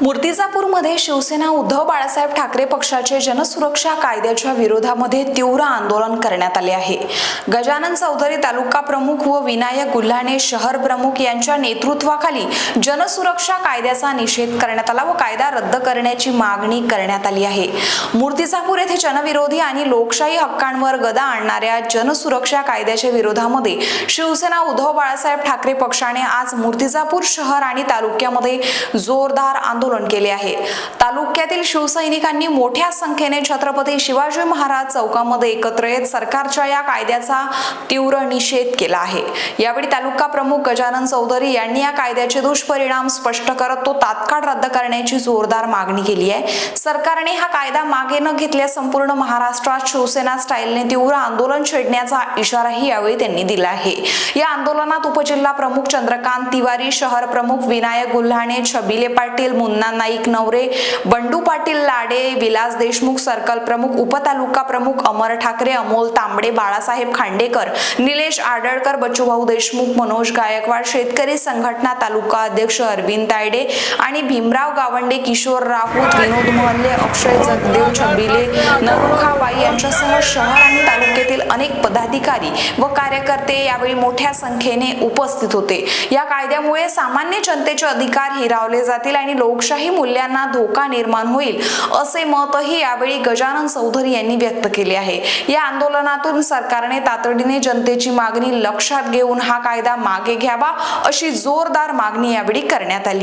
मूर्तिजापूरमध्ये शिवसेना उद्धव बाळासाहेब ठाकरे पक्षाचे जनसुरक्षा कायद्याच्या विरोधामध्ये तीव्र आंदोलन करण्यात आले आहे. गजानन चौधरी तालुका प्रमुख व विनायक गुल्हाणे शहर प्रमुख यांच्या नेतृत्वाखाली जनसुरक्षा कायद्याचा निषेध करण्यात आला व कायदा रद्द करण्याची मागणी करण्यात आली आहे. मूर्तिजापूर येथे जनविरोधी आणि लोकशाही हक्कांवर गदा आणणाऱ्या जनसुरक्षा कायद्याच्या विरोधामध्ये शिवसेना उद्धव बाळासाहेब ठाकरे पक्षाने आज मूर्तिजापूर शहर आणि तालुक्यामध्ये जोरदार आंदोलन आंदोलन केले आहे. तालुक्यातील शिवसैनिकांनी मोठ्या संख्येने छत्रपती शिवाजी महाराज चौकामध्ये एकत्र येत सरकारच्या या कायद्याचा तीव्र निषेध केला आहे. यावेळी तालुका प्रमुख गजानन चौधरी यांनी या कायद्याचे दुष्परिणाम स्पष्ट करत तो तात्काळ रद्द करण्याची जोरदार मागणी केली आहे. सरकारने हा कायदा मागे न घेतल्या संपूर्ण महाराष्ट्रात शिवसेना स्टाईलने तीव्र आंदोलन छेडण्याचा इशाराही यावेळी त्यांनी दिला आहे. या आंदोलनात उपजिल्हा प्रमुख चंद्रकांत तिवारी शहर प्रमुख विनायक गुल्हाणे छबिले पाटील मुन्ना नाईक नवरे बंडू पाटील लाडे विलास देशमुख सर्कल प्रमुख उपतालुका प्रमुख अमर ठाकरे अमोल तांबडे बाळासाहेब खांडेकर निलेश आडळकर बच्चूभाऊ देशमुख मनोज गायकवाड शेतकरी संघटना तालुका अध्यक्ष अरविंद तायडे आणि भीमराव गावंडे किशोर राऊत विनोद मोहल्ले अक्षय जगदेव छबिले नरुखाबाई यांच्यासह शहर आणि संस्थेतील अनेक पदाधिकारी व कार्यकर्ते यावेळी मोठ्या संख्येने उपस्थित होते. या कायद्यामुळे सामान्य जनतेचे अधिकार हिरावले जातील आणि लोकशाही मूल्यांना धोका निर्माण होईल असे मतही यावेळी गजानन चौधरी यांनी व्यक्त केले आहे. या आंदोलनातून सरकारने तातडीने जनतेची मागणी लक्षात घेऊन हा कायदा मागे घ्यावा अशी जोरदार मागणी यावेळी करण्यात आली.